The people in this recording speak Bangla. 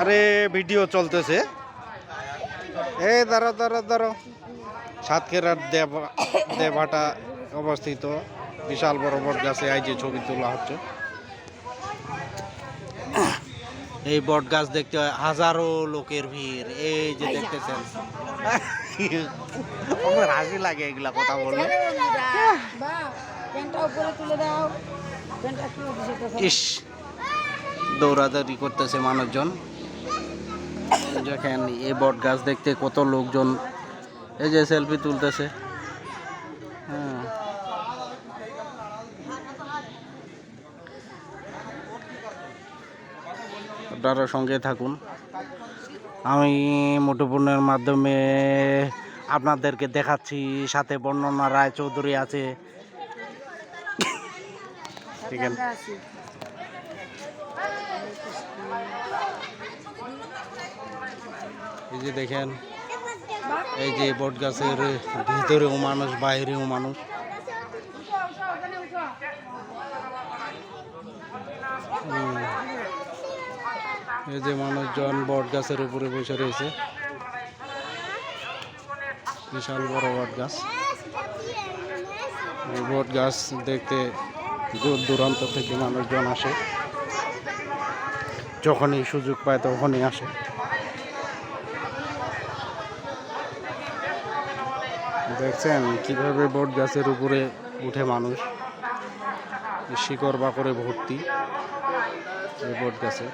আরে ভিডিও চলতেছে। এ দাঁড়ো দাঁড়ো দাঁড়ো দেবা দেভাটা অবস্থিত। বিশাল বড় বট গাছে এই যে ছবি তোলা হচ্ছে। এই বট গাছ দেখতে হাজারো লোকের ভিড়। এই যে দেখতেছেন। হাসি লাগে এগুলা কথা বললে। ইস, দৌড়াদৌড়ি করতেছে মানুষজন। দেখেন এই বট গাছ দেখতে কত লোকজন। এই যে সেলফি তুলতেছে। হ্যাঁ। আপনারা সঙ্গে থাকুন। আমি মুঠোপূর্ণের মাধ্যমে আপনাদেরকে দেখাচ্ছি সাথে বর্ণনা রায় চৌধুরী আছে। ঠিক আছে আছে এই যে দেখেন, এই যে বট গাছের ভিতরেও মানুষ, বাইরেও মানুষ। এই যে মানুষজন বট গাছের উপরে বসে রয়েছে। বিশাল বড় বট গাছ। এই বট গাছ দেখতে দূর দূরান্ত থেকে মানুষজন আসে। যখনই সুযোগ পায় তখনই আসে। দেখছেন কীভাবে বট গাছের উপরে উঠে মানুষ? শিকড় বাকড়ে ভর্তি বট গাছে।